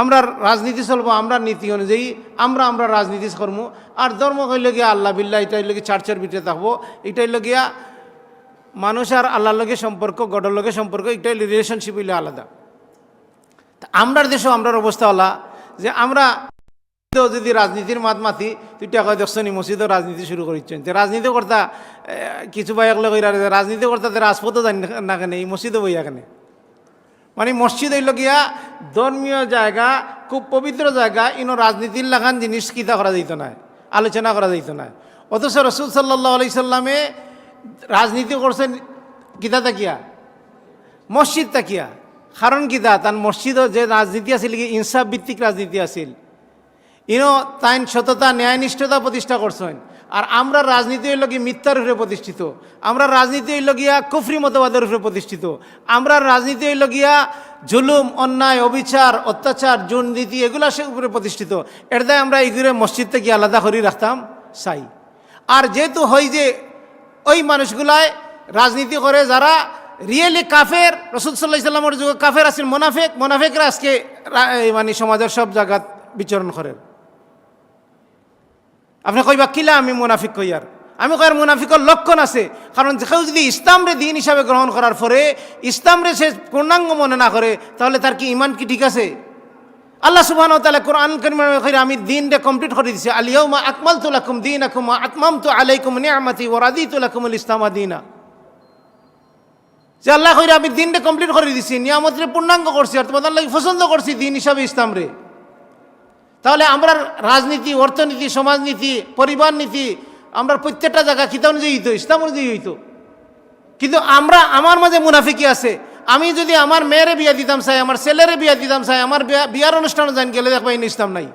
আমরা রাজনীতি চলবো, আমরা নীতি অনুযায়ী, আমরা আমরা রাজনীতি করব আর ধর্ম হইল গিয়া আল্লাহ বিল্লাহ, এটাই গিয়ে চার্চের ভিতরে থাকব। এটাই হইল গিয়া মানুষ আর আল্লাহর লগে সম্পর্ক, গডর লগে সম্পর্ক, এটাই রিলেশনশিপ হইলে আলাদা। তা আমরার দেশও আমরার অবস্থা হলা যে আমরা যদি রাজনীতির মাত মাতি, তুই টাকা দেখছ মসজিদও রাজনীতি শুরু করিচ্ছেন। তো রাজনীতি কর্তা কিছু কইরা যে রাজনীতি কর্তা রাজপথও জানি না কেন, এই মসজিদও বইয়া কেন। মানে মসজিদ হইল গিয়া ধর্মীয় জায়গা, খুব পবিত্র জায়গা, ইনো রাজনীতির লাগান জিনিস কিতা করা যাইত না, আলোচনা করা যাইত না। অথচ রসুল সাল্লাহ আলি সাল্লামে রাজনীতি করছেন কিতা তাকিয়া? মসজিদ তাকিয়া। কারণ কিতা? তার মসজিদও যে রাজনীতি আছিল কি, ইনসাফ ভিত্তিক রাজনীতি আছিল। ইনো তাইন সততা, ন্যায়নিষ্ঠতা প্রতিষ্ঠা করছেন। আর আমরা রাজনীতি হইল কি মিথ্যার উপরে প্রতিষ্ঠিত। আমরা রাজনীতি হইল গিয়া কুফরি মতবাদের উপরে প্রতিষ্ঠিত। আমরা রাজনীতি হইল গিয়া জুলুম, অন্যায়, অবিচার, অত্যাচার, দুর্নীতি এগুলো সে উপরে প্রতিষ্ঠিত। দায় আমরা এইগুলো মসজিদ থেকে আলাদা করে রাখতাম, চাই। আর যেহেতু হয় যে ওই মানুষগুলায় রাজনীতি করে যারা রিয়েলি কাফের, রসুল সাল্লাহ ইসলামের যুগে কাফের আছিল, মোনাফেক, মোনাফেকরা আজকে মানে সমাজের সব জায়গাত বিচরণ করেন। আপনি কইবা, কিলা আমি মুনাফিক কইয়ার আমি কয়ার মুনাফিকর লক্ষণ আছে। কারণ কেউ যদি ইসলামরে দিন হিসাবে গ্রহণ করার পরে ইসলামরে সে পূর্ণাঙ্গ মনে না করে, তাহলে তার কি ইমান কি ঠিক আছে? আল্লাহ সুবহান তাআলা কোরআন কারিমের আমি দিনটা কমপ্লিট করে দিছি। আলিয়াউমা আকমালতু লাকুম দীনাকুম ওয়া আতমামতু আলাইকুম নি'মাতি ওয়া রাদিতু লাকুমুল ইসলাম দীনা। যে আল্লাহ কইরা, আমি দিনটা কমপ্লিট করে দিছি। নিয়ামতরে পূর্ণাঙ্গ করছি আর তোমাদের লাগে পছন্দ করছি দিন হিসাবে ইসলামরে। তাহলে আমরা রাজনীতি, অর্থনীতি, সমাজনীতি, পরিবার নীতি, আমরা প্রত্যেকটা জায়গা কিতা অনুযায়ী হইতো ইসলাম অনুযায়ী হইতো। কিন্তু আমরা, আমার মাঝে মুনাফিকি আছে। আমি যদি আমার মেয়েরে বিয়া দিতাম চাই আমার ছেলেরে বিয়া দিতাম চাই আমার বিয়া- বিয়ার অনুষ্ঠানে যান গেলে দেখবা ইন ইসলাম নাই।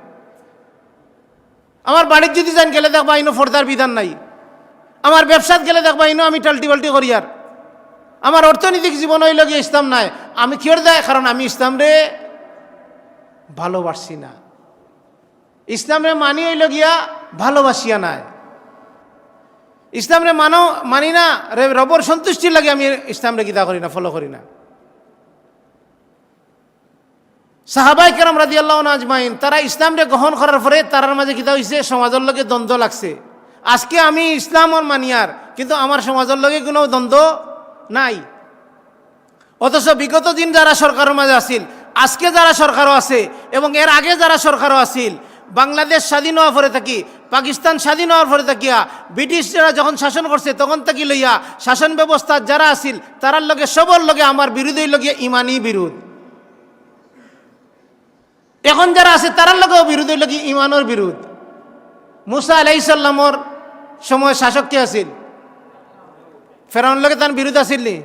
আমার বাড়ির যদি যান গেলে দেখবা ইনো ফর্দার বিধান নাই। আমার ব্যবসাত গেলে দেখবা ইনো আমি টাল্টি পাল্টি করি আর। আমার অর্থনৈতিক জীবন হইল গিয়ে ইসলাম নাই। আমি কিয়র দেয়? কারণ আমি ইসলাম রে ভালোবাসি না। ইসলামরে মানি হইল গিয়া ভালোবাসিয়া নাই। ইসলামরে মানো, মানি না, রে রবর সন্তুষ্টির লাগে আমি ইসলামরে গীতা করি না ফলো করি না। সাহাবাই কেরাম রাজি আল্লাহ আজমাইন, তারা ইসলামরে গ্রহণ করার পরে তারার মাঝে কিতা হয়েছে সমাজের লগে দ্বন্দ্ব লাগছে। আজকে আমি ইসলামর মানিয়ার কিন্তু আমার সমাজের লগে কোনো দ্বন্দ্ব নাই। অথচ বিগত দিন যারা সরকারের মাঝে আসিল আজকে যারা সরকারও আছে, এবং এর আগে যারা সরকারও আসিল বাংলাদেশ স্বাধীন হওয়ার পরে থাকি, পাকিস্তান স্বাধীন হওয়ার পরে থাকিয়া, ব্রিটিশরা যখন শাসন করছে, তখন থাকি লইয়া শাসন ব্যবস্থা যারা আসিল তারার লগে, সবর লগে আমার বিরোধী লগে ইমানি বিরোধ। এখন যারা আছে, তারার লগেও বিরোধী লগে ইমানের বিরোধ। মুসা আলাইসাল্লামর সময় শাসক কে আছিল? ফেরাউন লগে তার বিরোধ আছিল নি?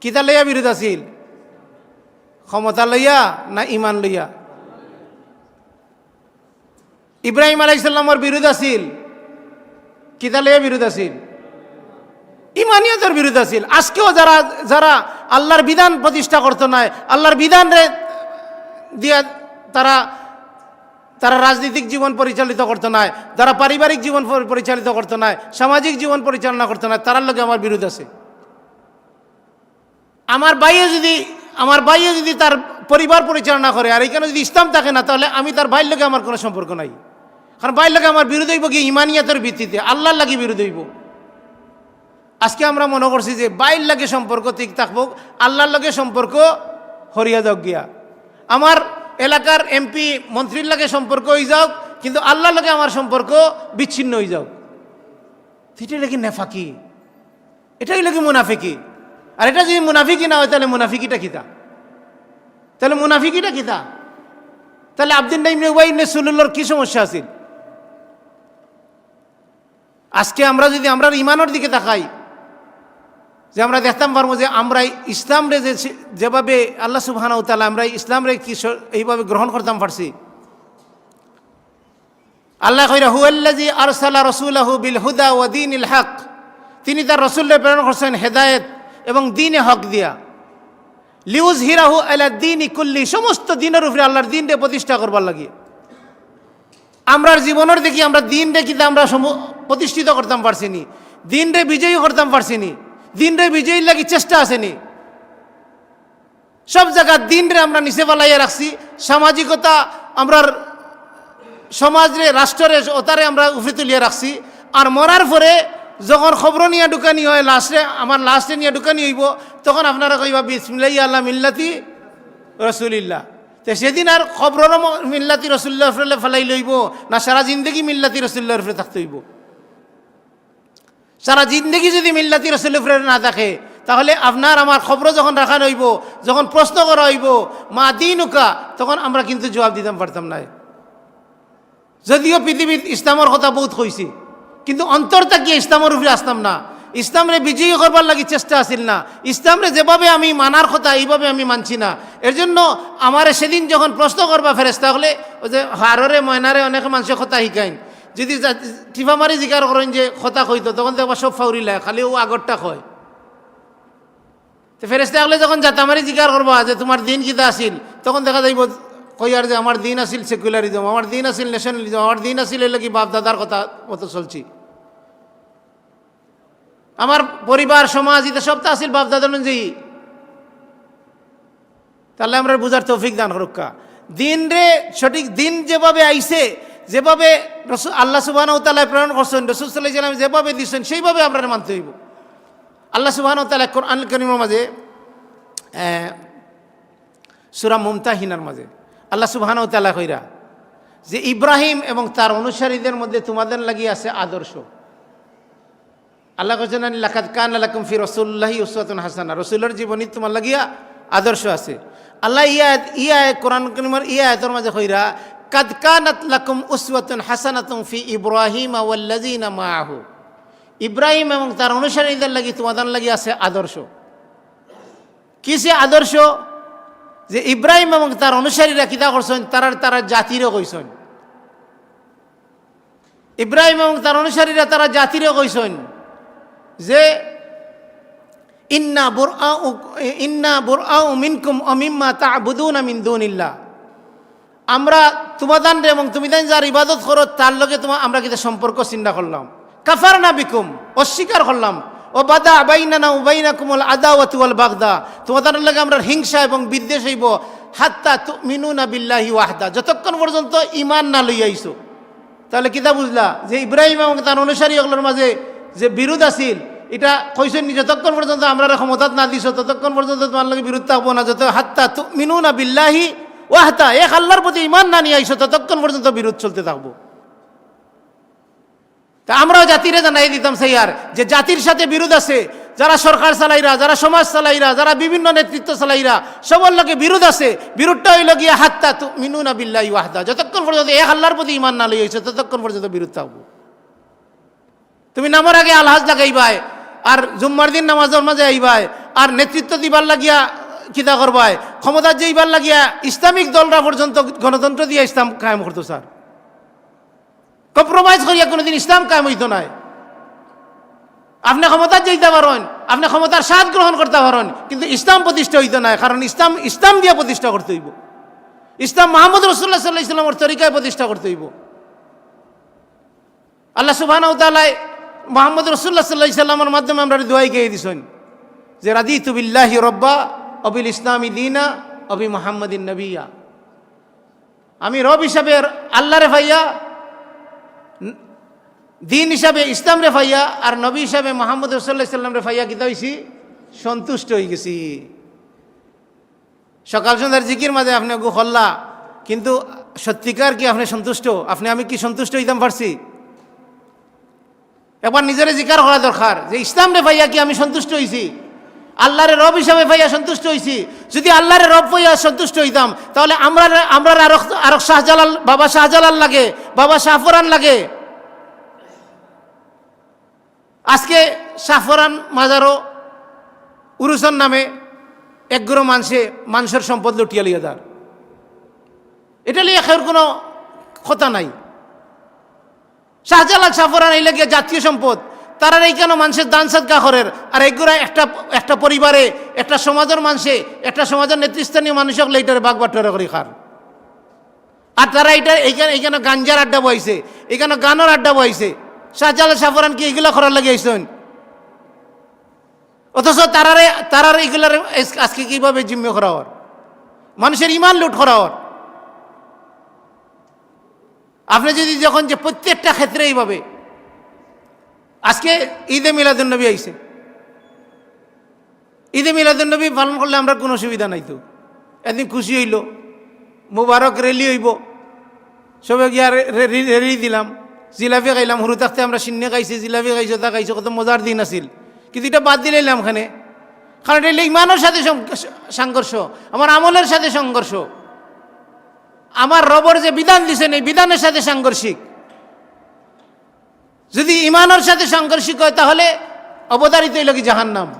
কিতা লইয়া বিরোধ আছিল? ক্ষমতা লইয়া না ইমান লইয়া? ইব্রাহিম আলাইসাল্লামর বিরোধ আছিল। কিতা লইয়া বিরোধ আছিল? ইমানিয়তের বিরোধ আছিল। আজকেও যারা যারা আল্লাহর বিধান প্রতিষ্ঠা করতো নাই, আল্লাহর বিধান রে দিয়া তারা তারা রাজনৈতিক জীবন পরিচালিত করতো নাই যারা পারিবারিক জীবন পরি- পরিচালিত করতো নাই, সামাজিক জীবন পরিচালনা করতো না তারার লগে আমার বিরোধ আছে। আমার বাইয়ে যদি, আমার বাইয়ে যদি তার পরিবার পরিচালনা করে, আর এখানে যদি ইসলাম থাকে না, তাহলে আমি তার ভাইয়ের লগে আমার কোনো সম্পর্ক নাই। কারণ ভাইয়ের লগে আমার বিরোধ হইব কি? ইমানিয়াতের ভিত্তিতে। আল্লাহর লাগে বিরোধ হইব। আজকে আমরা মনে করছি যে বাইর লাগে সম্পর্ক ঠিক থাকব, আল্লাহর লগে সম্পর্ক হরিয়া যাওক গিয়া। আমার এলাকার এমপি মন্ত্রীর লাগে সম্পর্ক হয়ে যাওক, কিন্তু আল্লাহর লগে আমার সম্পর্ক বিচ্ছিন্ন হয়ে যাওক। এটাই লাগে নেফাকি? এটাই লাগে মুনাফিকি? আর এটা যদি মুনাফিকি না হয়, তাহলে মুনাফিকিটা কিতা? তাহলে মুনাফিকিটা কিতা? তাহলে আব্দুল নাইম উবাই সুলুল্লর কি সমস্যা আছে আজকে আমরা যদি আমরা ইমানের দিকে তাকাই, যে আমরা দেখতাম পারব যে আমরা ইসলাম রে যে যেভাবে আল্লাহ সুবহানা তালা আমরা ইসলাম রে কি এইভাবে গ্রহণ করতাম পারছি আল্লাহ কইরা হুয়াল্লাজি আরসালা রসুলাহু বিল হুদা ও দিন ইল হক। তিনি তার রসুল্লে প্রেরণ করছেন হেদায়েত এবং দিনে হক দিয়া। লিউজ হিরাহু আলা দিন ইকুল্লি সমস্ত দিনের উপরে আল্লাহর দিনটা প্রতিষ্ঠা করবার লাগিয়ে আমরার জীবনের দেখি, আমরা দিন রে কিন্তু আমরা প্রতিষ্ঠিত করতাম পারছিনি। দিন রে বিজয়ী করতাম পারছিনি। দিন রে বিজয়ীর লাগি চেষ্টা আসেনি। সব জায়গা দিন রে আমরা নিচে পালাইয়া রাখছি। সামাজিকতা আমরার সমাজরে রাষ্ট্রে ওতারে আমরা উফরে তুলিয়ে রাখছি। আর মরার পরে যখন খবর নিয়ে ঢুকানি হয় লাস্টে আমার লাস্টে নিয়ে ঢুকানি হইব, তখন আপনারা কইবা, বিসমিল্লাহ আল্লাহ মিল্লাতি রসুলিল্লাহ। তো সেদিন আর খবরের মিল্লাতি রসুল্লাহ ফেলাই লইব, না সারা জিন্দগি মিল্লাতি রসুল্লাহর ফেলে থাকতে হইব। সারা জিন্দগি যদি মিল্লাতি রসুল্লাহ না থাকে, তাহলে আপনার আমার খবর যখন রাখা হইব যখন প্রশ্ন করা হইব, মা দিনুকা? তখন আমরা কিন্তু জবাব দিতাম পারতাম না। যদিও পৃথিবীর ইসলামের কথা বহুত কইছি কিন্তু অন্তর থাকিয়ে ইসলামের উপরে আসতাম না। ইসলামরে বিজয়ী করবার লাগি চেষ্টা আসিল না। ইসলামরে যেভাবে আমি মানার কথা, এইভাবে আমি মানছি না। এর জন্য আমার সেদিন যখন প্রশ্ন করবা ফেরেস্তা হলে ওই যে হাররে, ময়নারে অনেক মানুষের কথা শিকাইন যদি টিফা মারি জিকার করেন যে কথা কইতো, তখন দেখবা সব ফাউরি লাগে খালি ও আগরটা কয়। তো ফেরেস্তা হলে যখন জাতামারি জিকার করবা যে তোমার দিন কিতা আসিল তখন দেখা যাইব কইয়ার যে আমার দিন আসিল সেকুলারিজম, আমার দিন আসিল ন্যাশনালিজম আমার দিন আসিল এলে কি বাপ দাদার কথা মতো চলছি। আমার পরিবার, সমাজ এটা সব তো আসিল বাপ দাদা অনুযায়ী তাহলে আমরা বুঝার তৌফিক দান হরক্কা দিন রে সঠিক দিন যেভাবে আইসে, যেভাবে রসুল আল্লাহ তালায় প্রেরণ করছেন, রসুল সাল্লাহ যেভাবে দিচ্ছেন সেইভাবে আমরা মানতে হইব। আল্লাহ সুবাহ তালা কোরআন করিমের মাঝে সুরা মুমতাহিনার মাঝে, আল্লাহ তালা কইরা যে ইব্রাহিম এবং তার অনুসারীদের মধ্যে তোমাদের লাগিয়ে আছে আদর্শ। আল্লাহ কোচেন লাকাত কান আলাকুম ফি রসুল্লাহি উসওয়াতুন হাসানা। রসুলের জীবনী তোমার লাগিয়া আদর্শ আছে। আল্লাহ ইয়া ইয়া কোরআন করিমের ইয়া আয়াতের মাঝে কইরা, কাদ কানাত লাকুম উসওয়াতুন হাসানাতুন ফি ইব্রাহিম ওয়াল্লাযিনা মাআহু। ইব্রাহিম এবং তার অনুসারীদের লাগি তোমাদের লাগি আছে আদর্শ। কি সে আদর্শ? যে ইব্রাহিম এবং তার অনুসারীরা কিতা করছেন? তারা তারা জাতিরও কইছেন। ইব্রাহিম এবং তার অনুসারীরা তারা জাতিরও কইছেন। যে ইন্না বুরআ ইন্না বুরআ মিনকুম অমিম্মা তা'বুদুনা মিন দুনিল্লাহ। আমরা তোমাদান এবং তুমি দান যার ইবাদত করো, তার লগে তোমার আমরা কিন্তু সম্পর্ক চিন্তা করলাম। কাফার না বিকুম, অস্বীকার করলাম। ও বাদা বাইনানা উবাইনা কুমল আদা ওয়াতুয়াল বাগদা। তোমাদের লগে আমরা হিংসা এবং বিদ্বেষ হইব। হাত্তা মিনু না বিল্লাহি ওয়াহদা। যতক্ষণ পর্যন্ত ইমান না লই আইছো তাহলে কিতা বুঝলা? যে ইব্রাহিম এবং তার অনুসারী ওগুলোর মাঝে যে বিরোধ আছিল, এটা কইছেন নি যতক্ষণ পর্যন্ত আমরা ক্ষমতাত না দিছ, ততক্ষণ পর্যন্ত তোমার লগে বিরোধ থাকব না। যত হাত্তা মিনু না বিল্লাহি ওয়াহতা এক আল্লাহর প্রতি ইমান না নিয়ে আইসো ততক্ষণ পর্যন্ত বিরোধ চলতে থাকব। তা আমরাও জাতিরে জানাই দিতাম সেই আর যে জাতির সাথে বিরোধ আছে, যারা সরকার চালাইরা, যারা সমাজ চালাইরা, যারা বিভিন্ন নেতৃত্ব চালাইরা, সবার লোকে বিরোধ আছে, বিরোধটা হইল গিয়া হাত্তা মিনু না বিল্লাহি ওয়াহদা। যতক্ষণ পর্যন্ত এক আল্লাহর প্রতি ইমান না লই আইসো ততক্ষণ পর্যন্ত বিরোধ থাকব তুমি নামার আগে আলহাজ লাগাইবাই, আর জুম্মার দিন নামাজের মাঝে আইবাই, আর নেতৃত্ব দিবার লাগিয়া কিতা করবাই, ক্ষমতার যে ইবার লাগিয়া ইসলামিক দলরা পর্যন্ত গণতন্ত্র দিয়ে ইসলাম কায়েম করতো, স্যার। কম্প্রোমাইজ করিয়া কোনোদিন ইসলাম কায়েম হইতো নাই। আপনি ক্ষমতার যেতে পারেন, আপনি ক্ষমতার স্বাদ গ্রহণ করতে পারেন, কিন্তু ইসলাম প্রতিষ্ঠা হইতো না কারণ ইসলাম ইসলাম দিয়ে প্রতিষ্ঠা করতে হইব। ইসলাম মাহমুদ রসুল্লাহ সাল্লাহ ইসলামের তরিকায় প্রতিষ্ঠা করতে হইব। আল্লাহ সুবাহ মোহাম্মদ রসুল্লাহ সাল্লাহ ইসলামের মাধ্যমে আমরা দোয়াই গিয়ে দিছেন যে রাদি তুবিল্লাহি রব্বা অবিল ইসলামী দিনা অবি মোহাম্মদিন নবিয়া। আমি রব হিসাবে আল্লাহ রে ভাইয়া দিন হিসাবে ইসলাম রে ভাইয়া আর নবী হিসাবে মোহাম্মদ রসুল্লাহ সাল্লাম রে ভাইয়া কিতা হয়েছি সন্তুষ্ট হয়ে গেছি। সকাল সন্ধ্যার জিকির মাঝে আপনি গু হল্লা কিন্তু সত্যিকার কি আপনি সন্তুষ্ট? আপনি আমি কি সন্তুষ্ট হইতাম পারছি? একবার নিজের জিকার করা দরকার। যে ইসলাম রে ভাইয়া কি আমি সন্তুষ্ট হয়েছি আল্লাহরে রব হিসাবে ভাইয়া সন্তুষ্ট হয়েছি যদি আল্লাহরে রব ভাইয়া সন্তুষ্ট হইতাম, তাহলে আমরা আমরা আরও আরও শাহজালাল বাবা শাহজালাল লাগে, বাবা শাহফরান লাগে। আজকে শাহফরান মাজারও উরুসন নামে একগুলো মানুষে মানুষের সম্পদ লুটিয়া লিয়ে যার এটা খের কোনো কথা নাই। শাহজালাল সাফরান এই জাতীয় সম্পদ। তারা এই কেন মানুষের দান সাদকা করের? আর এগুলা একটা একটা পরিবারে, একটা সমাজের মানুষে, একটা সমাজের নেতৃস্থানীয় মানুষ হলে এইটার বাঘ বাটোয়ারা করে খার। আর তারা এটা এইখানে এইখানে গাঞ্জার আড্ডা বইছে এখানে গানের আড্ডা বইছে। শাহজালাল সাফরান কি এগুলা করার লাগে আইসেন অথচ তারারে, তারার এগুলার আজকে কীভাবে জিম্মে করা হওয়ার মানুষের ইমান লুট করা হওয়ার আপনি যদি যখন যে প্রত্যেকটা ক্ষেত্রে এইভাবে, আজকে ঈদে মিলাদুন্নবী আইছে। ঈদে মিলাদুন্নবী পালন করলে আমরা কোনো সুবিধা নাই তো। একদিন খুশি হইল, মুবারক রেলি হইব। সবে গিয়া রেলি দিলাম। জিলাপি খাইলাম সরু থাকতে আমরা সিন্নে খাইছি, জিলাপি খাইছো, তা খাইছো, কত মজার দিন আছিল। কিন্তু এটা বাদ দিলাম এখানে কারণ এটা ইমানের সাথে সংঘর্ষ, আমার আমলের সাথে সংঘর্ষ। আমার রবর যে বিধান দিছেন, এই বিধানের সাথে সাংঘর্ষিক। যদি ইমানের সাথে সাংঘর্ষিক হয়, তাহলে অবতারিত হইল কি জাহান্নাম?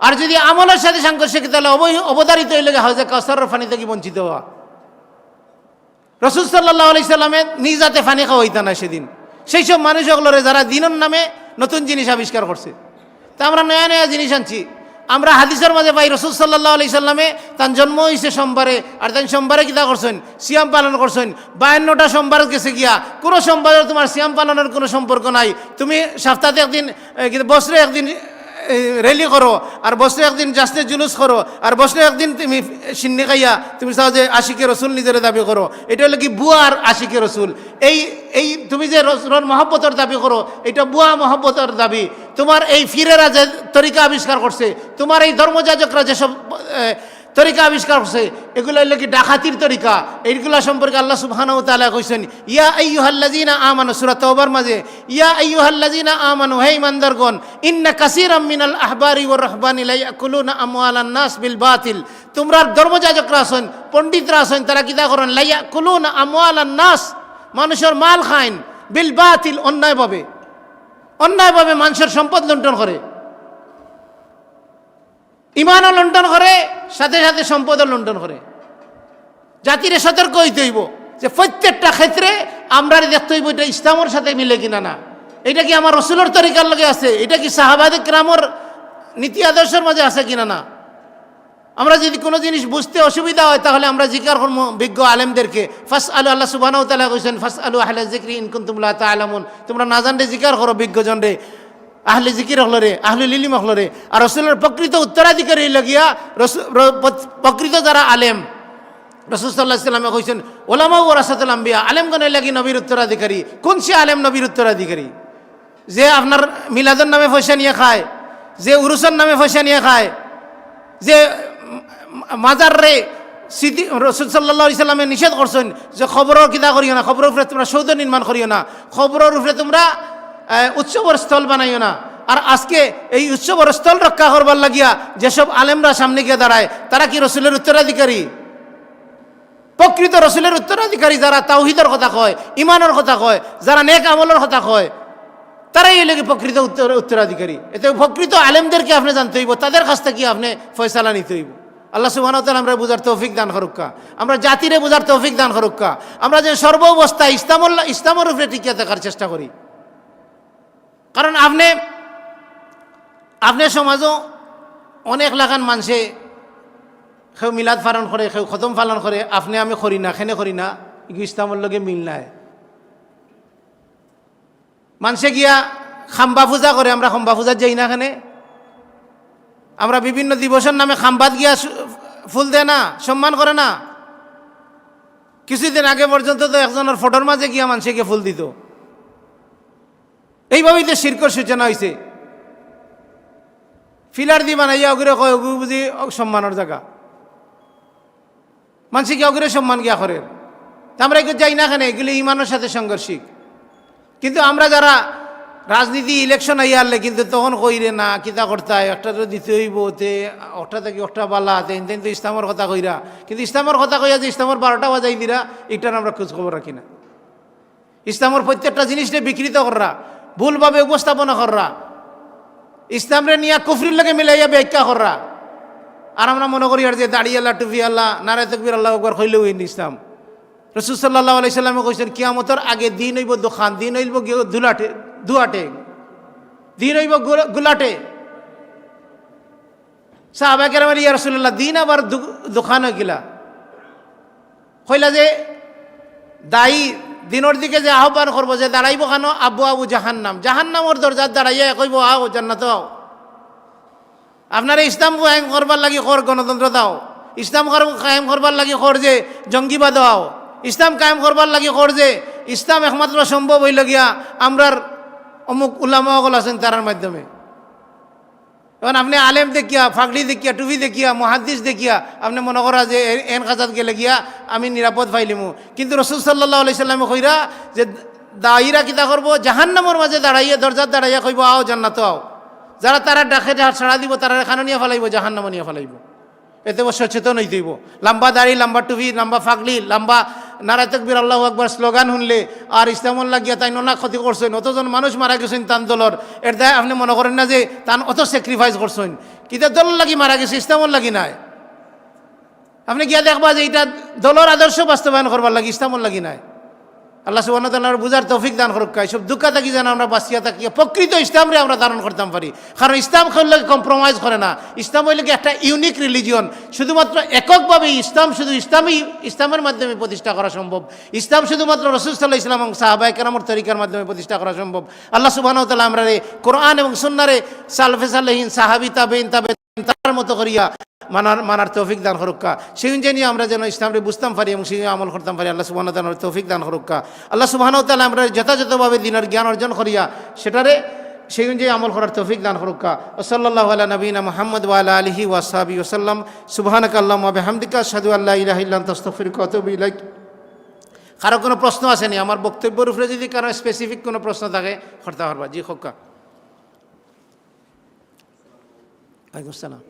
আর যদি আমলের সাথে সাংঘর্ষিক তাহলে অবৈ- অবতারিত হইল কি হাউজে কাউসার ফানি থেকে বঞ্চিত হওয়া। রসুল সাল্লাহ আলি সাল্লামের নিজ হাতে ফানি খাওয়াইতা না সেদিন। সেই সব মানুষগুলোরে যারা দিনের নামে নতুন জিনিস আবিষ্কার করছে। তা আমরা নয়া নয়া জিনিস আনছি। আমরা হাদিসের মাঝে পাই, রসুল সাল্লাহ আলি সাল্লামে তার জন্ম হয়েছে সোমবারে, আর তাই সোমবারে কিতা করছেন? সিয়াম পালন করছেন। বায়ান্নটা সোমবার গেছে গিয়া, কোনো সোমবারের তোমার সিয়াম পালনের কোনো সম্পর্ক নাই। তুমি সপ্তাহে একদিন বছরে একদিন রেলি করো, আর বছরে একদিন জাস্তে জুলুস করো, আর বছরে একদিন তুমি সিন্নি খাইয়া তুমি চাও যে আশিকে রসুল নিজের দাবি করো। এটা হলো কি বুয়া আর আশিকে রসুল। এই এই তুমি যে রসুলের মহব্বতের দাবি করো, এটা বুয়া মহব্বতের দাবি। তোমার এই ফিরেরা যে তরিকা আবিষ্কার করছে, তোমার এই ধর্মযাজকরা যেসব তরিকা আবিষ্কার করছে। এগুলো হইল কি ডাকাতির তরিকা। এইগুলা সম্পর্কে আল্লাহ সুবহানাহু তাআলা কইছেন, ইয়া আইয়ুহাল্লাযীনা আমানু, সূরা তওবার মাঝে, ইয়া আইয়ুহাল্লাযীনা আমানু, হে ইমানদারগণ, ইন্না কাসীরাম মিনাল আহবারি ওয়ার রাহবানি লা ইয়াকুলুনা আমওয়ালান নাস বিল বাতিল। তোমরা ধর্মযাজকরা আছেন, পণ্ডিতরা আছেন, তারা কিতা করেন? লা ইয়াকুলুনা আমওয়ালান নাস, মানুষের মাল খাইন, বিল বাতিল, অন্যায়ভাবে। অন্যায়ভাবে মানুষের সম্পদ লুণ্ঠন করে। ইমানও লুণ্ঠন করে, সাথে সাথে সম্পদও লুণ্ঠন করে। জাতিরে সতর্ক হইতে হইব যে প্রত্যেকটা ক্ষেত্রে আমরা দেখতে হইব এটা ইসলামের সাথে মিলে কিনা না। এটা কি আমার রসুলের তরিকার লগে আছে? এটা কি সাহাবাদিক রামর নীতি আদর্শের মাঝে আছে কিনা না? আমরা যদি কোনো জিনিস বুঝতে অসুবিধা হয়, তাহলে আমরা জিকার করব বিজ্ঞ আলেমদেরকে। ফাস আলু আল্লাহ সুবাহ তালা ফাস আলু আহলে জিক্রি ইনকুন তুমলা তালামুন তোমরা না জানলে জিকার করো বিজ্ঞজন রে। আহলে জিকির হলো রে, আহলে লিলিম হলো রে। আর রসুলের প্রকৃত উত্তরাধিকারী লাগিয়া প্রকৃত যারা আলেম, রসুল সাল্লাহ সাল্লামে কইছেন ওলামা ও রাসাতুল আম্বিয়া, আলেমগণের লাগি নবীর উত্তরাধিকারী। কোন সে আলেম নবীর উত্তরাধিকারী? যে আপনার মিলাদের নামে পয়সা নিয়ে খায়, যে উরুসের নামে পয়সা নিয়ে খায়, যে মাজার রে স্মৃতি রসুল সাল্লাহ ইসলামে নিষেধ করছেন যে খবরের কিতা করিও না, খবরের উপরে তোমরা সৌধ নির্মাণ করিও না, খবরের উপরে তোমরা উৎসবের স্থল বানাইও না। আর আজকে এই উৎসবের স্থল রক্ষা করবার লাগিয়া যেসব আলেমরা সামনে গিয়ে দাঁড়ায়, তারা কি রসুলের উত্তরাধিকারী? প্রকৃত রসুলের উত্তরাধিকারী যারা তাওহিদের কথা কয় ইমানের কথা কয়, যারা নেক আমলের কথা কয়, তারাই এলে প্রকৃত উত্তর, উত্তরাধিকারী। এতে প্রকৃত আলেমদেরকে আপনি জানতে হইব, তাদের কাছ থেকে আপনি ফয়সালা নিতে হইব। আল্লাহ সুবাহ আমরা বুঝার তৌফিক দান করুক্কা আমরা জাতিরে বুঝার তৌফিক দান করুক্কা আমরা যে সর্ব অবস্থায় ইসলামল্লা ইসলামের উপরে টিকিয়ে থাকার চেষ্টা করি। কারণ আপনি আপনি সমাজও অনেক লাগান মানুষে সেও মিলাদ পালন করে সেও খতম পালন করে, আপনি আমি করি না খেনে করি না ইসলামের লগে মিল নাই। মানুষে গিয়া খাম্বা পূজা করে, আমরা খাম্বা পূজার যাই না খানে আমরা বিভিন্ন দিবসের নামে খাম্বাত গিয়া ফুল দেয় না সম্মান করে না। কিছুদিন আগে পর্যন্ত তো একজনের ফটোর মাঝে গিয়া মানুষে গিয়ে ফুল দিত। এইভাবেই তো শিরকর সূচনা হয়েছে ফিলার দি বানাইয়া অগুরে কয় বুঝি সম্মানের জায়গা। মানুষে কি অগ্রে সম্মান গিয়া করে তা আমরা এগুলো যাই না কেন, এগুলি ইমানের সাথে সংঘর্ষিক। কিন্তু আমরা যারা রাজনীতি ইলেকশন আই আনলে কিন্তু তখন কইরে, না কিতা করতে একটা তো দিতে হইব, তে একটা থেকে একটা বালা তেন তেন তো ইসলামের কথা কইরা। কিন্তু ইসলামের কথা কইয়া যে ইসলামের বারোটা বাজাই দিরা, এটার আমরা খোঁজ খবর রাখি না। ইসলামের প্রত্যেকটা জিনিসটা বিকৃত কররা ভুলভাবে উপস্থাপনা কররা। ইসলামরে নিয়ে কুফরির লাগে মিলাইয়া ব্যাখ্যা কররা। আর আমরা মনে করি, আর যে দাঁড়িয়ে আল্লাহ, টুপি আল্লাহ নারায় তকবির আল্লাহ একবার হইলেও ইন ইসলাম। রসুল সাল্লাহ আলাইসাল্লামে কইছেন, কিয়ামতের আগে দিন হইব দোকান দিন হইব দুলাটে দুয়াটে দিন হইব গুলা- গুলাটে। সাহাবা কেরাম ইয়া রসুল্লাহ দিন আবার দোকান গেলা। কইলা যে, দায়ী দিনের দিকে যে আহ্বান করব যে দাঁড়াইব কেন? আব্বু আবু জাহান্নাম। জাহান্নামর দরজার দাঁড়াইয়া কইব, আও, জান্নাত আও। আপনারা ইসলাম কায়েম করবার লাগি কর গণতন্ত্র দাও। ইসলাম কায়েম করবার লাগি কর যে জঙ্গিবাদ আও ইসলাম কায়েম করবার লাগি কর যে ইসলাম একমাত্র সম্ভব হইল গিয়া আমরার অমুক উল্লামহল আছেন তারার মাধ্যমে। এখন আপনি আলেম দেখিয়া, ফাগড়ি দেখিয়া, টুপি দেখিয়া মহাদিস দেখিয়া, আপনি মনে করা যে এন কাজাত গেলে গিয়া আমি নিরাপদ পাইলিমু। কিন্তু রসুল সাল্লাহ আলাইসাল্লামে কইরা যে দায়ীরা কিতা করব? জাহান্নামর মাঝে দাঁড়াইয়া দরজার দাঁড়াইয়া কইব, আও জান্নাত, আও। যারা তারা ডাকে ছাড়া দিব, তারা এখানে নিয়ে ফেলাইব, জাহান্নাম নিয়ে ফেলাইব। এতে সচেতন হইতে হইব। লম্বা দাড়ি, লম্বা টুপি, লম্বা ফাগলি লম্বা নারায় তকবির, আল্লাহ আকবর স্লোগান শুনলে, আর ইসলামুল্লাহ লাগিয়া তাই নোনা ক্ষতি করছেন, অতজন মানুষ মারা গেছেন তান দলর। এর দায় আপনি মনে করেন না যে তান অত স্যাক্রিফাইস করছেন। কিতা দল লাগি মারা গেছে, ইসলামুল লাগি নাই? আপনি গিয়া দেখবা যে এটা দলর আদর্শ বাস্তবায়ন করবার লাগে, ইসলামুল লাগি নাই। আল্লাহ সুবাহ তাল্লাহর বুঝার তৌফিক দান করুক। এইসব দুঃখ থাকি যেন আমরা বাঁচিয়া থাকি। প্রকৃত ইসলামরে আমরা ধারণ করতাম পারি। কারণ ইসলাম হইলে কম্প্রোমাইজ করে না। ইসলাম হইলে একটা ইউনিক রিলিজিয়ন শুধুমাত্র এককভাবে ইসলাম শুধু ইসলামই, ইসলামের মাধ্যমে প্রতিষ্ঠা করা সম্ভব। ইসলাম শুধুমাত্র রসুল ইসলাম এবং সাহাবাই কেরামর তরিকার মাধ্যমে প্রতিষ্ঠা করা সম্ভব। আল্লাহ সুবাহ আমরা রে কোরআন এবং সুন্নারে সালফে সাল্লাহীন সাহাবি তাবেইন তাবে তার মতো করিয়া মানার মানার তৌফিক দান হরুক্কা সেই অনুযায়ী আমরা যেন ইসলামরে বুঝতাম পারি এবং সেই আমল করতাম পারি। আল্লাহ সুবাহ তালার তৌফিক দান হরুক্কা আল্লাহ সুবাহ তালা আমরা যথাযথভাবে দিনের জ্ঞান অর্জন করিয়া সেটারে সেই অনুযায়ী আমল করার তৌফিক দান হরুক্কা ওসল্লাহ আল্লাহ নবীনা মোহাম্মদ ওয়ালা আলহি ওয়াসাবি ওসাল্লাম সুবাহানক আল্লাহ হামদিকা সাদু আল্লাহ ইলাহিল্লাম তস্তফির কতবি লাইক কারও কোনো প্রশ্ন আসেনি? আমার বক্তব্যের উপরে যদি কারও স্পেসিফিক কোনো প্রশ্ন থাকে, করতে পারবা। জি খোকা ওয়ালাইকুম আসসালাম।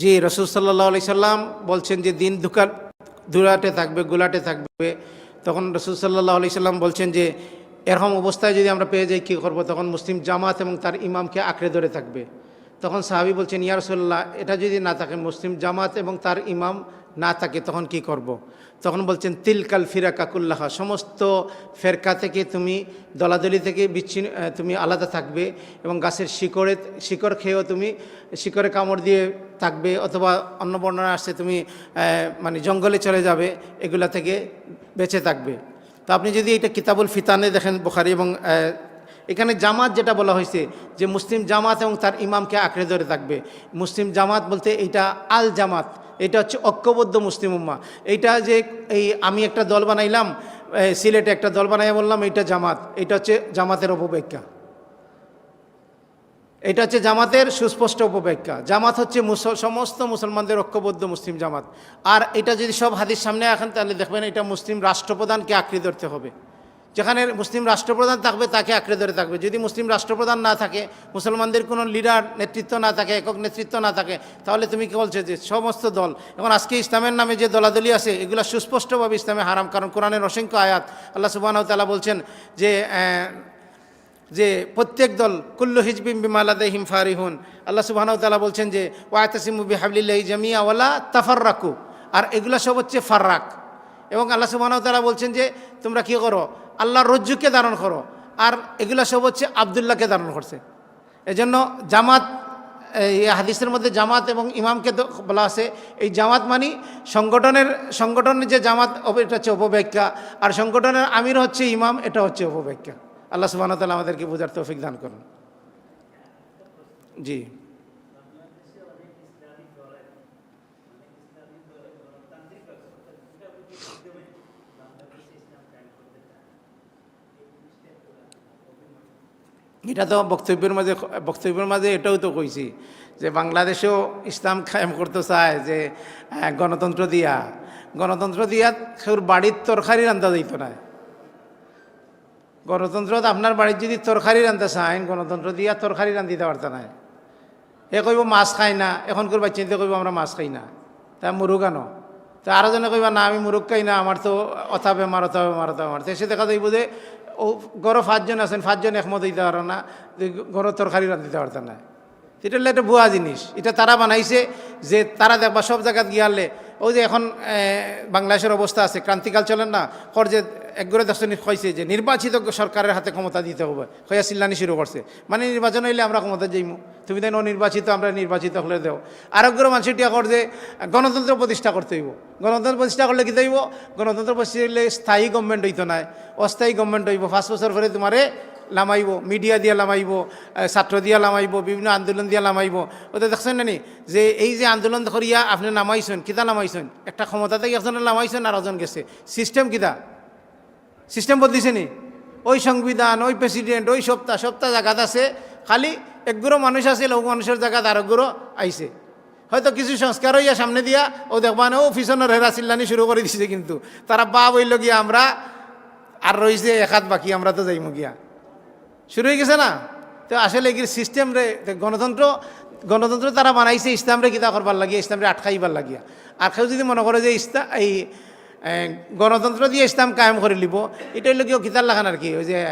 জি, রসুল সাল্লাহ আলি সাল্লাম বলছেন যে দিন দুকার দুরাটে থাকবে, গুলাটে থাকবে। তখন রসুল সাল্লাহ আলি সাল্লাম বলছেন যে এরকম অবস্থায় যদি আমরা পেয়ে যাই, কী করব? তখন মুসলিম জামাত এবং তার ইমামকে আঁকড়ে ধরে থাকবে। তখন সাহাবি বলছেন, ইয়া রসুল্লাহ এটা যদি না থাকে মুসলিম জামাত এবং তার ইমাম না থাকে, তখন কি করব। তখন বলছেন, তিলকাল ফিরা কাকুল্লাহ সমস্ত ফেরকা থেকে তুমি, দলাদলি থেকে বিচ্ছিন্ন তুমি আলাদা থাকবে এবং গাছের শিকড়ে, শিকড় খেয়েও তুমি, শিকড়ে কামড় দিয়ে থাকবে অথবা অন্য বর্ণনা আসছে, তুমি মানে জঙ্গলে চলে যাবে, এগুলা থেকে বেঁচে থাকবে তো আপনি যদি এটা কিতাবুল ফিতানে দেখেন, বোখারি এবং এখানে জামাত যেটা বলা হয়েছে যে মুসলিম জামাত এবং তার ইমামকে আঁকড়ে ধরে থাকবে। মুসলিম জামাত বলতে এইটা আল জামাত, এটা হচ্ছে ঐক্যবদ্ধ মুসলিম উম্মা। এইটা যে এই আমি একটা দল বানাইলাম সিলেটে একটা দল বানাই বললাম এইটা জামাত, এটা হচ্ছে জামাতের অপব্যাখ্যা এটা হচ্ছে জামাতের সুস্পষ্ট উপব্যাখ্যা। জামাত হচ্ছে সমস্ত মুসলমানদের ঐক্যবদ্ধ মুসলিম জামাত। আর এটা যদি সব হাদিস সামনে রাখেন তাহলে দেখবেন এটা মুসলিম রাষ্ট্রপ্রধানকে আঁকড়ে ধরতে হবে। যেখানে মুসলিম রাষ্ট্রপ্রধান থাকবে, তাকে আঁকড়ে ধরে থাকবে। যদি মুসলিম রাষ্ট্রপ্রধান না থাকে, মুসলমানদের কোনো লিডার, নেতৃত্ব না থাকে, একক নেতৃত্ব না থাকে, তাহলে তুমি কি বলছো যে সমস্ত দল, এখন আজকে ইসলামের নামে যে দলাদলি আছে, এগুলো সুস্পষ্টভাবে ইসলামে হারাম, কারণ কোরআনের অসংখ্য আয়াত আল্লাহ সুবাহ তালা বলছেন যে যে প্রত্যেক দল, কুল্লু হিজবিম বিমালাদে বিমালাদহিম ফারিহুন। আল্লাহ সুবাহ তালা বলছেন যে ওয়াতাসিমু বিহাবলিল্লাহি জামিয়া ওয়ালা তাফাররাকু। আর এগুলো সব হচ্ছে ফাররাক। এবং আল্লাহ সুবাহ তালা বলছেন যে, তোমরা কী করো? আল্লাহর রজ্জুকে ধারণ করো। আর এগুলো সব হচ্ছে আবদুল্লাহকে ধারণ করছে। এজন্য জামাত, এই হাদিসের মধ্যে জামাত এবং ইমামকে বলা আছে, এই জামাত মানি সংগঠনের সংগঠনের যে জামাত এটা হচ্ছে উপব্যাখ্যা। আর সংগঠনের আমির হচ্ছে ইমাম, এটা হচ্ছে উপব্যাখ্যা। আল্লাহ সুবাহ আমাদেরকে বোঝার তৌফিক দান করুন। জি। এটা তো বক্তব্যের মাঝে বক্তব্যের মাঝে এটাও তো কইছি যে বাংলাদেশেও ইসলাম কায়েম করতে চায় যে গণতন্ত্র দিয়া। গণতন্ত্র দিয়া কেউর বাড়ির তরকারি রান্ধা দিত না। গণতন্ত্রত আপনার বাড়ির যদি তরকারি রান্ধতে চান গণতন্ত্র দিয়া তরকারি রান্ধিতে পারত না। এ কইব মাছ খাই না, এখন করে চিন্তা কইব আমরা মাছ খাই না। তা মুরুগ আনো। তা আরও জনে কইবা, না, আমি মুরুগ খাই না, আমার তো অথা বেমার অথা বেমার অথা বেমার। এসে দেখা যাইব যে ও গড় পাঁচজন আছেন, পাঁচজন একমত দিতে পারো না গরো তরকারি রাঁধিতে পারতো না। এটা হলো একটা ভুয়া জিনিস। এটা তারা বানাইছে যে তারা দেখবা সব জায়গায় গিয়ালে ওই যে এখন বাংলাদেশের অবস্থা আছে, ক্রান্তিকাল চলেন না, কর যে একগরে দর্শনী হয়েছে যে নির্বাচিত সরকারের হাতে ক্ষমতা দিতে হবে হইয়া চিল্লানি শুরু করছে। মানে নির্বাচন হইলে আমরা ক্ষমতা যাইমু তুমি তাই অনির্বাচিত, আমরা নির্বাচিত হলে দেও। আরোগ্যর মানুষ টিয়া কর যে গণতন্ত্র প্রতিষ্ঠা করতে হইব। গণতন্ত্র প্রতিষ্ঠা করলে কি হইব? গণতন্ত্র প্রতিষ্ঠা হইলে স্থায়ী গভর্নমেন্ট হইতো নাই। অস্থায়ী গভর্নমেন্ট হইব, পাঁচ বছর পরে তোমারে লামাইব, মিডিয়া দিয়া লামাইব ছাত্র দিয়া লামাইব, বিভিন্ন আন্দোলন দিয়া লামাইব। ওটা দেখছেন না নি? যে এই যে আন্দোলন করিয়া আপনি নামাইছেন, কিতা নামাইছেন? একটা ক্ষমতা থেকে একজনে নামাইছেন আর একজন গেছে। সিস্টেম কিতা? সিস্টেম বদলিছে নি? ওই সংবিধান, ওই প্রেসিডেন্ট ওই সপ্তাহ সপ্তাহ জায়গাত আছে, খালি একগুলো মানুষ আছে লোক মানুষের জায়গাত আরেকগুলো আইছে হয়তো কিছু সংস্কার হইয়া সামনে দিয়া, ও দেখবা না ও পিছনের হেরা চিল্লানি শুরু করে দিছে কিন্তু। তারা বা বইল গিয়া আমরা আর রয়েছে একাত বাকি আমরা তো যাইমু গিয়া। শুরু হয়ে গেছে না? তো আসলে এগুলো সিস্টেম রে গণতন্ত্র গণতন্ত্র তারা বানাইছে ইসলামরে কিতা করবার লাগিয়া ইসলামরে আটকাইবার লাগিয়া। আর কেউ যদি মনে করে যে ইসলাম এই গণতন্ত্র দিয়ে ইসলাম কায়েম করে লিব, এটা হইলে কেউ কিতার লাখান আর কি, ওই যে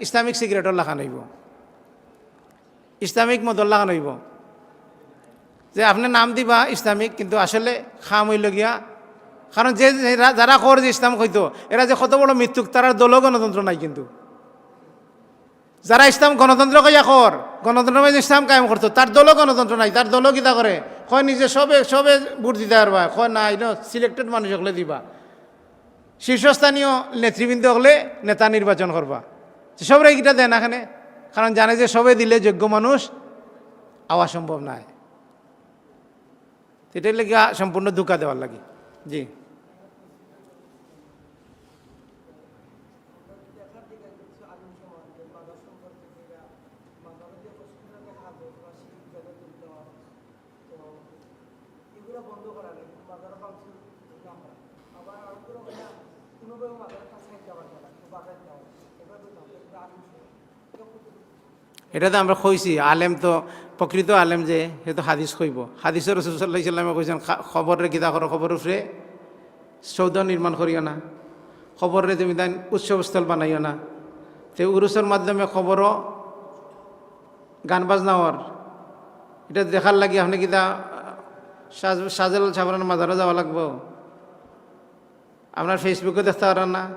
ইসলামিক সিগারেটর লাখান হইব। ইসলামিক মদর লাগান হইব। যে আপনি নাম দিবা ইসলামিক, কিন্তু আসলে খাম হইল গিয়া, কারণ যে যারা- যারা কর যে ইসলাম হইতো এরা যে কত বড় মৃত্যুক, তার দলও গণতন্ত্র নাই কিন্তু। যারা ইসলাম গণতন্ত্র কইয়া কর, গণতন্ত্র মানে ইসলাম কায়েম করতো, তার দলও গণতন্ত্র নাই, তার দলও কিতা করে? কয় নিজে সবে সবে ভোট দিতে পারবা, কয় না ইনো সিলেক্টেড মানুষ হলে দিবা। শীর্ষস্থানীয় নেতৃবৃন্দ হলে নেতা নির্বাচন করবা। সবরে দেয় না এখানে? কারণ জানে যে সবে দিলে যোগ্য মানুষ আওয়া সম্ভব নয় এটাই লেগে সম্পূর্ণ ধোকা দেওয়ার লাগে। জি। এটা তো আমরা কইছি আলেম তো প্রকৃত আলেম যে সে তো হাদিস কইব হাদিসের রসুল্লাহ ইসলামে কইছেন খা- খবরে কিতা করো খবর উফরে সৌদ নির্মাণ করিও না। খবরে তুমি তাই উৎসবস্থল বানাইও না। তে উরুসের মাধ্যমে খবরও গান বাজনাওয়ার এটা দেখার লাগি আপনি কিতা, সাজ সাজেল সাবরান মাজারও যাওয়া লাগবো। আপনার ফেসবুকে দেখতে পারেন না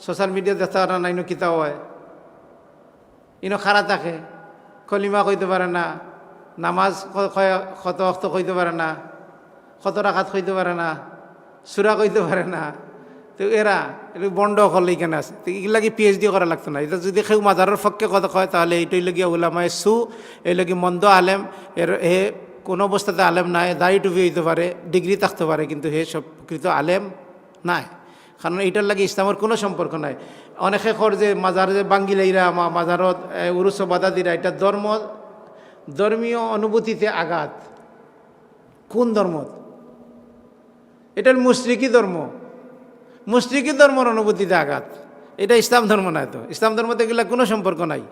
সোশ্যাল মিডিয়া দেখতে পারেন না, ইনো কিতা হয়। ইনো খারা থাকে কলিমা কইতে পারে না, নামাজ কত অক্ত কইতে পারে না কত রাখাত কইতে পারে না, সুরা কইতে পারে না। তো এরা এটা বন্ড হলে কেন আছে। তো এগুলা কি পিএইচডি করা লাগতো না? এটা যদি কেউ মাজারের পক্ষে কথা কয়, তাহলে এইটাই লগিয়া ওলামায় সু এই লগি মন্দ আলেম। এর হে কোনো অবস্থাতে আলেম নাই, দাড়ি টুপি হইতে পারে, ডিগ্রি থাকতে পারে, কিন্তু হে সব প্রকৃত আলেম নাই। কারণ এইটার লাগে ইসলামের কোনো সম্পর্ক নাই। অনেকে কর যে মাজার যে বাঙ্গিলাইরা, মা মাজারত উরুস বাদাদিরা এটা ধর্ম, ধর্মীয় অনুভূতিতে আঘাত। কোন ধর্ম? এটার মুসলিকি ধর্ম। মুসলিকি ধর্মের অনুভূতিতে আঘাত। এটা ইসলাম ধর্ম নয় তো ইসলাম ধর্মতে গেলে কোনো সম্পর্ক নাই।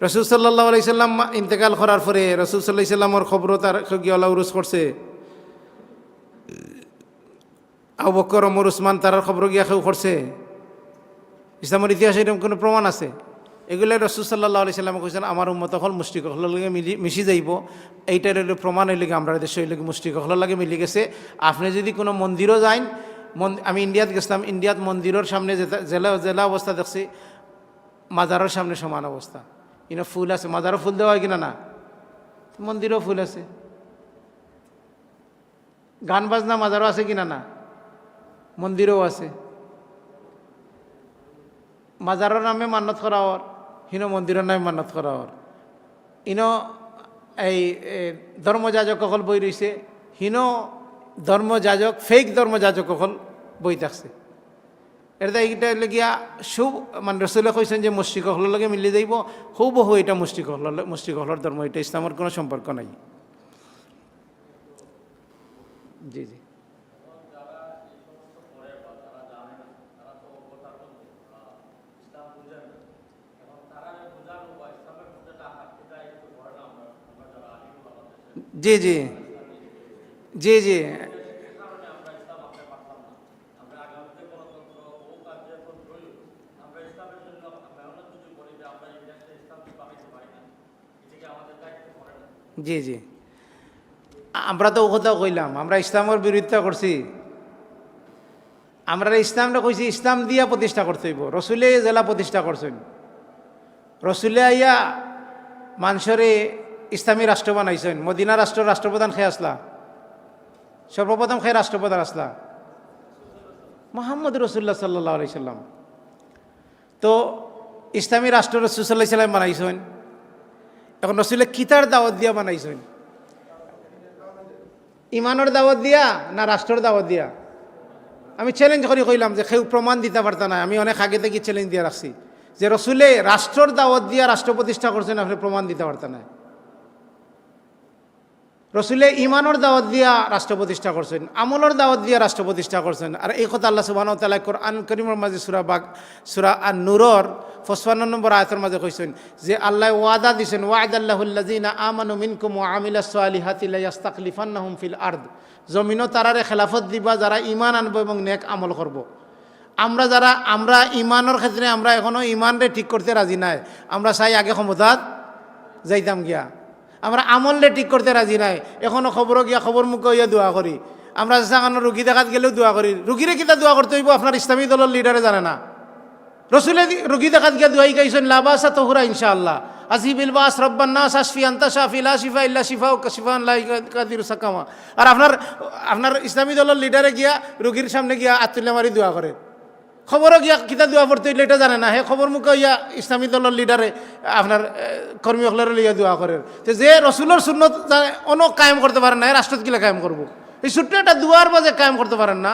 রসুল সাল্লাহ আলাইসাল্লাম ইন্তেকাল করার পরে রসুল সাল্লাহ ইসলামর খবর তার গিয়ালা উরুস করছে। আবু বকর অমর উসমান তারার খবর গিয়া কেউ করছে। ইসলামের ইতিহাসে এরকম কোনো প্রমাণ আছে? এগুলো রসুল সাল্লাহ আলি সাল্লাম কৈছেন আমার উন্মত হল মুষ্টিক হল লাগে মিলি, মিশি যাইব। এইটার হলো প্রমাণ হইলে আমরা দেশ হইলে মুষ্টিক লাগে মিলি গেছে। আপনি যদি কোনো মন্দিরও যাইন আমি ইন্ডিয়াত গেছিলাম, ইন্ডিয়াত মন্দিরের সামনে জেলা জেলা অবস্থা দেখছি, মাজারের সামনে সমান অবস্থা। ইনো ফুল আছে, মাজারও ফুল দেওয়া হয় কিনা না? মন্দিরও ফুল আছে। গান বাজনা মাজারও আছে কিনা না? মন্দিরও আছে। মাজারের নামে মান্নত করা হর হিনো মন্দিরের নামে মান্নত করা হর ইনো এই ধর্মযাজক অকল বই রয়েছে হিনো ধর্মযাজক ফেক ধর্মযাজক অকল বই থাকছে। এটা এইটা লগিয়া সুব মানে রসুলে কৈছেন যে মুষ্টিক হলের লগে মিলি যাইব হুবহু এটা মুষ্টিক হল মুষ্টিক হলের ধর্ম এটা ইসলামের কোনো সম্পর্ক নাই। জি জি। জি জি। জি জি। জি জি। আমরা তো কথা কইলাম, আমরা ইসলামের বিরোধিতা করছি। আমরা ইসলামটা কইছি, ইসলাম দিয়া প্রতিষ্ঠা করতে হইব, রসুলে জেলা প্রতিষ্ঠা করছেন। রসুলে আইয়া মানুষরে ইসলামী রাষ্ট্র বানাইছেন, মদিনা রাষ্ট্র রাষ্ট্রপ্রধান খেয়ে আসলা? সর্বপ্রথম খেয়ে রাষ্ট্রপ্রধান আসলা? মোহাম্মদ রসুল্লাহ সাল্লাহ আলাইসাল্লাম তো ইসলামী রাষ্ট্র রসুল্লাহ সাল্লাম বানাইছেন, এখন রসুলের কিতার দাওয়াত দিয়া বানাইছেন। ইমানের দাওয়াত দিয়া না রাষ্ট্রের দাওয়াত দিয়া? আমি চ্যালেঞ্জ করে, কইলাম যে কেউ প্রমাণ দিতে পারত না, আমি অনেক আগে থেকে চ্যালেঞ্জ দিয়ে রাখছি। যে রসুলে রাষ্ট্রের দাওয়াত দিয়া রাষ্ট্র প্রতিষ্ঠা করছেন আপনি প্রমাণ দিতে পারত না। রসুলে ইমানের দাওয়াত দিয়া রাষ্ট্র প্রতিষ্ঠা করছেন, আমলের দাওয়াত দিয়া রাষ্ট্র প্রতিষ্ঠা করছেন। আর এই কথা আল্লাহ সুবাহ তালা কোরআন করিমের মাঝে সুরা বাগ সুরা আর নূরর পঁচপান্ন নম্বর আয়তের মাঝে কইছেন যে, আল্লাহ ওয়াদা দিছেন ওয়াদ আল্লাহুল্লাজিনা আমানু মিনকুম ওয়া আমিলা সালিহাতি লা ইয়াস্তাকলিফান্নাহুম ফিল আরদ। জমিনও তারারে খেলাফত দিবা, যারা ইমান আনব এবং নেক আমল করব। আমরা যারা, আমরা ইমানের ক্ষেত্রে আমরা এখনও ইমানরে ঠিক করতে রাজি নাই। আমরা চাই আগে ক্ষমতাত যাইতাম গিয়া। আমরা আমলরে ঠিক করতে রাজি নাই। এখনও খবর গিয়া খবর মুখ ইয়া দোয়া করি। আমরা সাকানো রুগী দেখাত গেলেও দোয়া করি। রুগীরে কিতা দোয়া করতে হইব? আপনার ইসলামী দলের লিডারে জানে না। রসুলে রুগী দেখাত গিয়া দোয়াই গাইছেন লাবাসা তহুরা ইনশাআল্লাহ। আসিবিল বাস রব্বান্না সাসফি আন্তা শাফি, লা শিফা ইল্লা শিফা ও শিফা আর আপনার আপনার ইসলামী দলের লিডারে গিয়া রুগীর সামনে গিয়া আতুল্লা মারি দোয়া করে খবরও গিয়া কিতা দোয়া পড়তে হইলে এটা জানে না। হে খবর মুখে ইয়া ইসলামী দলের লিডারে আপনার কর্মী হকলের লিয়া দোয়া করে তো যে রসুলের সুন্নত অন কায়েম করতে পারেন না রাষ্ট্র কিলা কায়েম করব এই ছোট্ট একটা দুয়ার মাঝে কায়েম করতে পারেন না।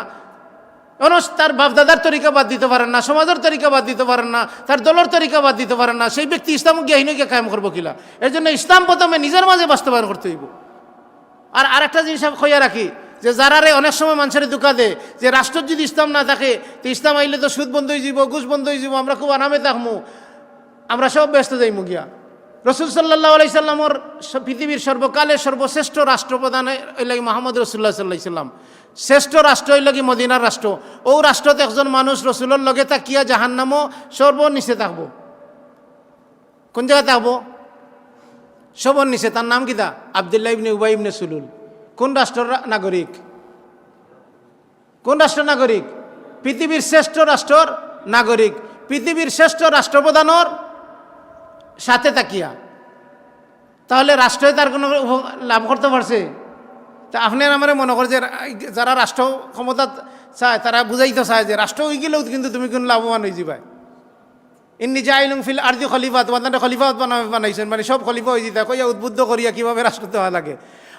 অনস তার বাপদাদার তরিকা বাদ দিতে পারেন না সমাজের তরিকা বাদ দিতে পারেন না তার দলের তরিকা বাদ দিতে পারেন না, সেই ব্যক্তি ইসলাম জ্ঞাহীনকে কায়েম করব কিলা? এর জন্য ইসলাম প্রথমে নিজের মাঝে বাস্তবায়ন করতে হইব। আর আরেকটা জিনিস আমি রাখি যে যারারে অনেক সময় মানুষের দুঃখা দেয়, যে রাষ্ট্র যদি ইসলাম না থাকে, তো ইসলাম আইলে তো সুদ বন্ধ হয়ে যাব ঘুষ বন্ধ হয়ে যাব আমরা খুব আরামে থাকব আমরা সব ব্যস্ত যাইমু গিয়া। রসুল সাল্লাহ আলাইসাল্লামর পৃথিবীর সর্বকালের সর্বশ্রেষ্ঠ রাষ্ট্রপ্রধান লাগে মোহাম্মদ রসুল্লাহ সাল্লাহ সাল্লাম। শ্রেষ্ঠ রাষ্ট্র হইল কি মদিনার রাষ্ট্র। ও রাষ্ট্রতে একজন মানুষ রসুলের লগে তাকিয়া জাহান্নামও সর্বনিচে থাকব। কোন জায়গায় থাকব? সবর নিচে তার নাম কিতা আবদুল্লাহ ইবনে উবাই ইবনে সুলুল। কোন রাষ্ট্রের নাগরিক? কোন রাষ্ট্র নাগরিক? পৃথিবীর শ্রেষ্ঠ রাষ্ট্রর নাগরিক। পৃথিবীর শ্রেষ্ঠ রাষ্ট্রপ্রধানর সাথে তাকিয়া। তাহলে রাষ্ট্রই তার কোনো লাভ করতে পারছে? তা আপনি আর আমার মনে করে যে যারা রাষ্ট্র ক্ষমতা চায়, তারা বুঝাইতে চায় যে রাষ্ট্র হয়ে গেলেও কিন্তু তুমি কোনো লাভবান হয়ে যাবাই ইন্নি জাইলুং ফিল আরদি খলিফা তোমাদের খলিফা বানাইছেন। মানে সব খলিফা হয়ে যেতে কইয়া উদ্বুদ্ধ করিয়া কীভাবে রাষ্ট্র দেওয়া লাগে?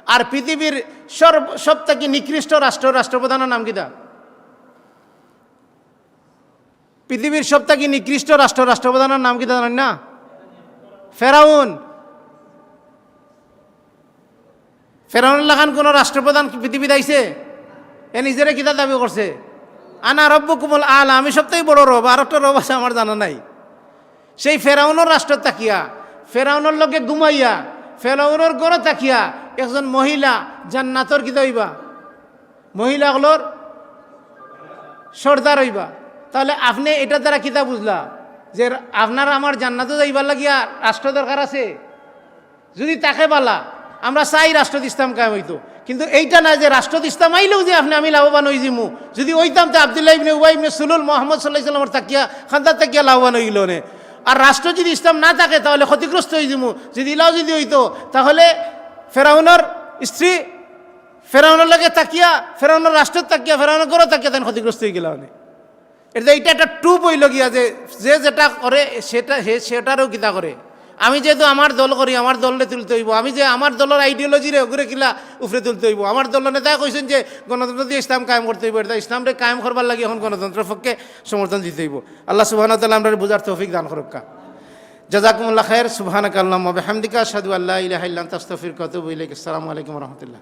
আর পৃথিবীর সর্ব সব থেকে নিকৃষ্ট রাষ্ট্র, রাষ্ট্রপ্রধানের নাম কিতা পৃথিবীর সব থেকে নিকৃষ্ট রাষ্ট্র, রাষ্ট্রপ্রধানের নাম কিতা জানেন না? ফেরাউন। ফেরাউন লাখান কোনো রাষ্ট্রপ্রধান পৃথিবীতে আইছে? এ নিজেরা কিতা দাবি করছে। আনা রব্বু কুমল আল, আমি সবথেকে বড় রব, আর একটা রব আছে আমার জানা নাই। সেই ফেরাউনের রাষ্ট্র তাকিয়া, ফেরাউনের লগে ঘুমাইয়া ফেরাউনের গড়ে তাকিয়া একজন মহিলা জান্নাতর কিতা হইবা মহিলাগুলোর সর্দার হইবা। তাহলে আপনি এটা দ্বারা কিতা বুঝলা? যে আপনার আমার জান্নাতে যাইবার লাগিয়া রাষ্ট্র দরকার আছে? যদি তাকে বালা আমরা চাই রাষ্ট্র ইসলাম কায়েম হইতো। কিন্তু এইটা না যে রাষ্ট্র ইসলাম আইলেও যে আপনি আমি লাভবান হয়ে যাব যদি ওইতাম তো আবদুল্লাহ ইবনে উবাই ইবনে সুলুল মোহাম্মদ সাল্লাহ সাল্লামের তাকিয়া, খান্দার তাকিয়া লাভবান হইল নে। আর রাষ্ট্র যদি ইসলাম না থাকে, তাহলে ক্ষতিগ্রস্ত হয়ে যাব। যদি ইলাও যদি হইতো, তাহলে ফেরাউনের স্ত্রী ফেরাউনের লাগে তাকিয়া, ফেরাউনের রাষ্ট্রের তাকিয়া, ফেরাউনের গড়ে তাকিয়া তেন ক্ষতিগ্রস্ত হয়ে গেলাম এটা এটা একটা টু হইল গিয়া যে যে যেটা করে, সেটা সেটারও কিতা করে। আমি যেহেতু আমার দল করি, আমার দলরে তুলতে হইব। আমি যে আমার দলের আইডিওলজিরে ঘুরে কিলা উপরে তুলতে হইব। আমার দলের নেতা কইছেন যে গণতন্ত্র দিয়ে ইসলাম কায়েম করতে হইব, এটা ইসলামরে কায়েম করবার লাগে এখন গণতন্ত্রের পক্ষে সমর্থন দিতে হইব। আল্লাহ সুবাহ তাল্লাহ আমরা বুঝার তৌফিক দান করক্কা জাজাকুমুল্লাহ খায়ের সুবহানাক আল্লাহ হামদিকা সাদু আল্লাহ ইলাহ ইল্লা তাস্তফির ইলাইক। আসসালামু আলাইকুম রাহমাতুল্লাহ।